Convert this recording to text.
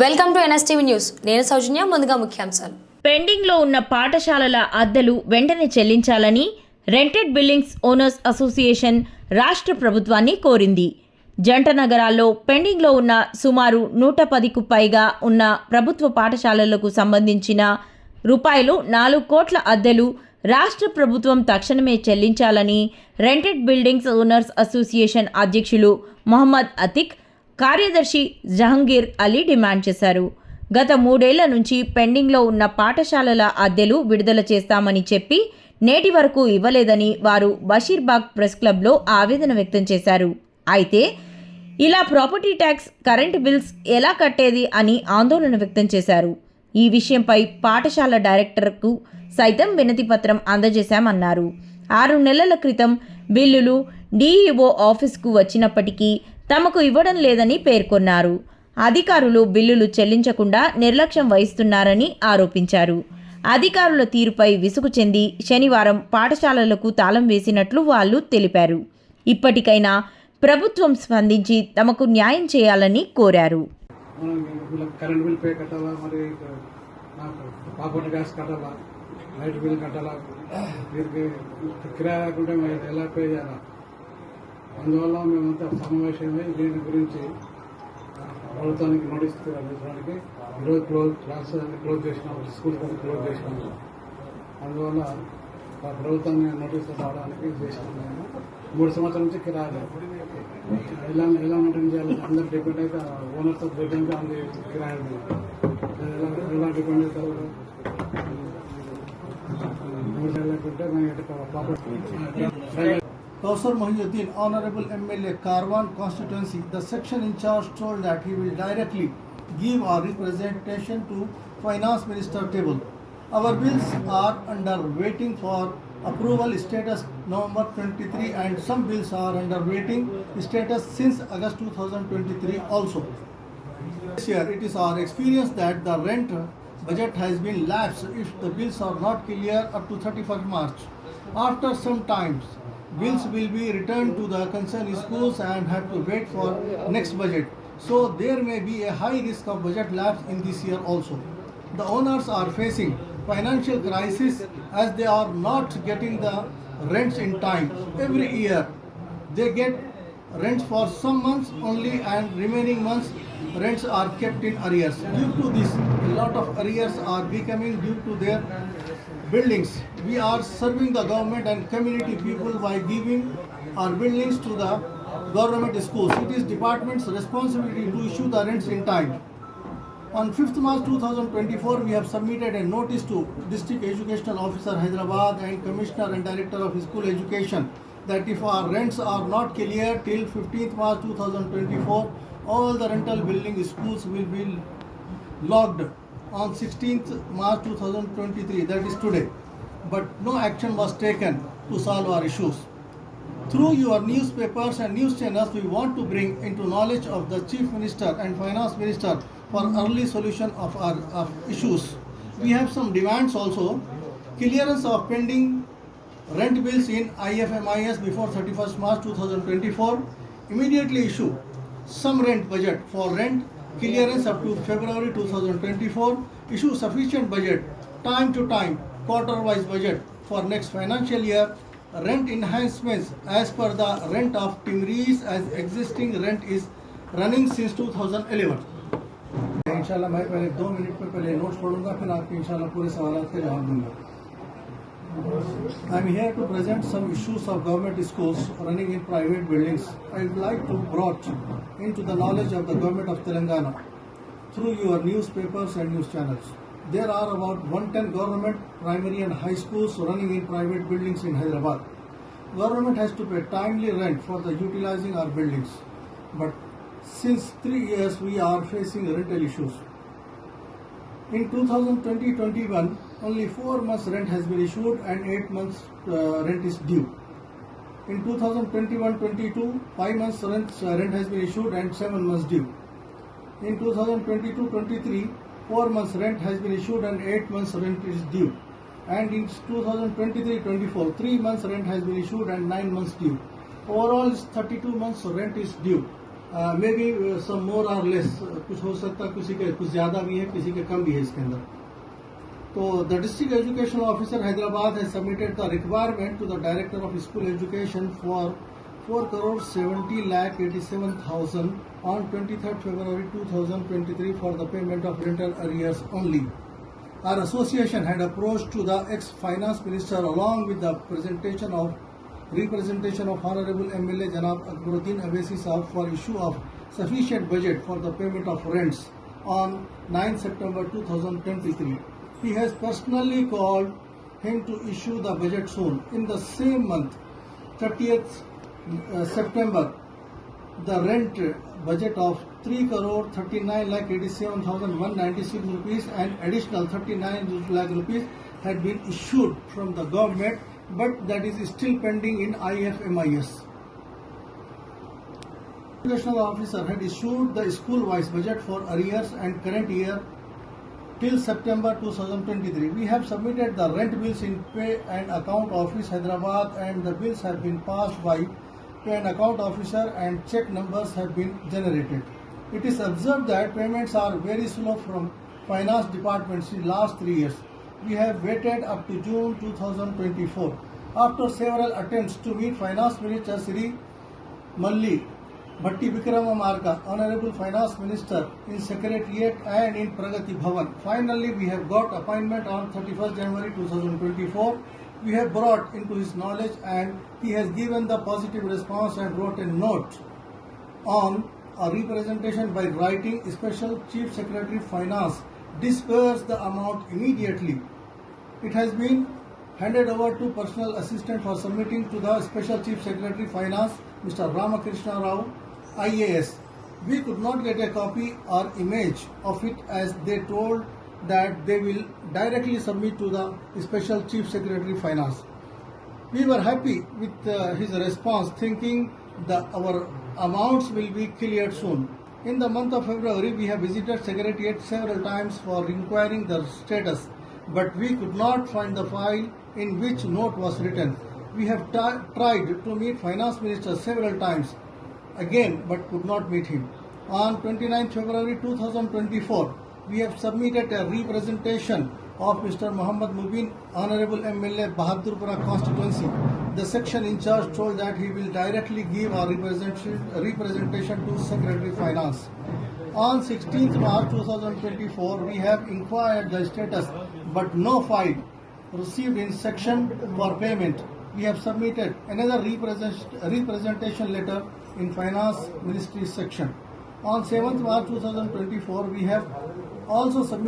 Welcome to NSTV news. నేను సౌజన్య ముందుగా ముఖ్యాంశాలు. పెండింగ్లో ఉన్న పాఠశాలల అద్దెలు వెంటనే చెల్లించాలని రెంటెడ్ బిల్డింగ్స్ ఓనర్స్ అసోసియేషన్ రాష్ట్ర ప్రభుత్వాన్ని కోరింది. జంట నగరాల్లో పెండింగ్లో ఉన్న సుమారు నూట పదికు పైగా ఉన్న ప్రభుత్వ పాఠశాలలకు సంబంధించిన రూపాయలు నాలుగు కోట్ల అద్దెలు రాష్ట్ర ప్రభుత్వం తక్షణమే చెల్లించాలని రెంటెడ్ బిల్డింగ్స్ ఓనర్స్ అసోసియేషన్ అధ్యక్షులు మొహమ్మద్ అతిక్ కార్యదర్శి జహంగీర్ అలీ డిమాండ్ చేశారు. గత మూడేళ్ళ నుంచి పెండింగ్లో ఉన్న పాఠశాలల అద్దెలు విడుదల చేస్తామని చెప్పి నేటి వరకు ఇవ్వలేదని వారు బషీర్బాగ్ ప్రెస్ క్లబ్లో ఆవేదన వ్యక్తం చేశారు. అయితే ఇలా ప్రాపర్టీ ట్యాక్స్ కరెంటు బిల్స్ ఎలా కట్టేది అని ఆందోళన వ్యక్తం చేశారు. ఈ విషయంపై పాఠశాల డైరెక్టర్కు సైతం వినతి పత్రం అందజేశామన్నారు. ఆరు నెలల క్రితం బిల్లులు డీఈఓ ఆఫీస్కు వచ్చినప్పటికీ తమకు ఇవ్వడం లేదని పేర్కొన్నారు. అధికారులు బిల్లులు చెల్లించకుండా నిర్లక్ష్యం వహిస్తున్నారని ఆరోపించారు. అధికారుల తీరుపై విసుగు చెంది శనివారం పాఠశాలలకు తాళం వేసినట్లు వాళ్ళు తెలిపారు. ఇప్పటికైనా ప్రభుత్వం స్పందించి తమకు న్యాయం చేయాలని కోరారు. కరెంట్ బిల్ పే కట్టాలా? మరి గ్యాస్ కట్టాలా? లైట్ బిల్ కట్టాలా? కిరాయి ఎలా పే చేయాలా? అందువల్ల మేమంతా సమావేశమై దీని గురించి ప్రభుత్వానికి నోటీస్ అందించడానికి ఈరోజు క్లోజ్ క్లాస్ అన్ని క్లోజ్ చేసినాం స్కూల్స్ అన్ని క్లోజ్ చేసినాం. అందువల్ల ఆ ప్రభుత్వాన్ని నోటీస్ రావడానికి చేసినాం మేము. మూడు సంవత్సరాల నుంచి కిరాయి ఎలా ఎలా మెయింటైన్ చేయాలి? అందరు డిపెండ్ అయితే ఓనర్స్ డిపెండ్ అంది కిరాయి ఎలా డిపెండ్ అవుతారు? మూడు నెలలు లేకుంటే మేము property Kausar Mohiuddin, Honorable MLA Karwan constituency, the section in charge told that he will directly give our representation to Finance Minister table. Our bills are under waiting for approval status November 23 and some bills are under waiting status since August 2023 also. This year, it is our experience that the rent budget has been lapsed if the bills are not clear up to 31st March. After some times, bills will be returned to the concerned schools and have to wait for next budget. So there may be a high risk of budget lapse in this year also. The owners are facing financial crisis as they are not getting the rents in time. Every year, they get rents for some months only and remaining months rents are kept in arrears. Due to this, a lot of arrears are becoming due to their buildings. We are serving the government and community people by giving our buildings to the government schools. It is department's responsibility to issue the rents in time. On 5th March 2024, we have submitted a notice to District Educational Officer Hyderabad and Commissioner and Director of School Education that if our rents are not clear till 15th March 2024, all the rental building schools will be locked on 16th March 2023, that is today. But no action was taken to solve our issues. Through your newspapers and news channels, we want to bring into knowledge of the Chief Minister and Finance Minister for early solution of our of issues. We have some demands also. Clearance of pending rent bills in IFMIS before 31st March 2024. Immediately issue some rent budget for rent clearance up to February 2024 issue sufficient budget time to time quarter wise budget for next financial year rent enhancements as per the rent of टिमरीज as existing rent is running since 2011 इंशाल्लाह, मैं पहले दो minute पर पहले notes पढ़ूँगा, फिर आपके इंशाल्लाह पूरे सवाल के जवाब दूँगा। I am here to present some issues of government schools running in private buildings. I would like to brought into the knowledge of the government of Telangana through your newspapers and news channels. There are about 110 government primary and high schools running in private buildings in Hyderabad. Government has to pay timely rent for the utilizing our buildings. But since three years we are facing rental issues. In 2020-21, only four months rent has been issued and eight months uh, rent is due. In 2021-22, five months rent, uh, rent has been issued and seven months due. In 2022-23, four months rent has been issued and eight months rent is due. And in 2023-24, three months rent has been issued and nine months due. Overall, 32 months rent is due. maybe uh, some more or less uh, हो सकता है किसी के कुछ ज़्यादा भी है किसी के कम भी है इसके अंदर So the district educational officer Hyderabad has submitted the requirement to the director of school education for 4 crore 70 lakh 87 thousand on 23rd February 2023 for the payment of rental arrears only. Our association had approached to the ex-finance minister along with the presentation of representation of Honorable MLA Janab Akbaruddin Abesi Saab for issue of sufficient budget for the payment of rents on 9 September 2023. He has personally called him to issue the budget soon. In the same month, 30th uh, September, the rent budget of 3 crore 39 lakh 87,196 rupees and additional 39 lakh rupees had been issued from the government but that is still pending in IFMIS. Educational officer had issued the school-wise budget for arrears and current year till September 2023. We have submitted the rent bills in Pay and Account Office Hyderabad and the bills have been passed by Pay and Account Officer and check numbers have been generated. It is observed that payments are very slow from finance departments in last three years. We have waited up to June 2024. After several attempts to meet Finance Minister Sri Malli Bhatti Vikrama Marka, Honorable Finance Minister in Secretariat and in Pragati Bhavan. Finally, we have got appointment on 31st January 2024. We have brought into his knowledge and he has given the positive response and wrote a note on a representation by writing Special Chief Secretary Finance disperse the amount immediately. It has been handed over to personal assistant for submitting to the Special Chief Secretary Finance, Mr. Ramakrishna Rao, IAS. We could not get a copy or image of it as they told that they will directly submit to the Special Chief Secretary Finance. We were happy with uh, his response, thinking that our amounts will be cleared soon. In the month of February, we have visited Secretariat several times for inquiring the status, but we could not find the file in which note was written. We have tried to meet Finance Minister several times, again, but could not meet him. On 29 February 2024, we have submitted a representation of Mr. Muhammad Mubin, Honorable MLA Bahadurpura constituency. The section in charge told that he will directly give a representation, representation to Secretary Finance. On 16th March 2024, we have inquired the status, but no file received in section for payment. We have submitted another represent, representation letter in Finance Ministry section. On 7th March 2024, we have also submitted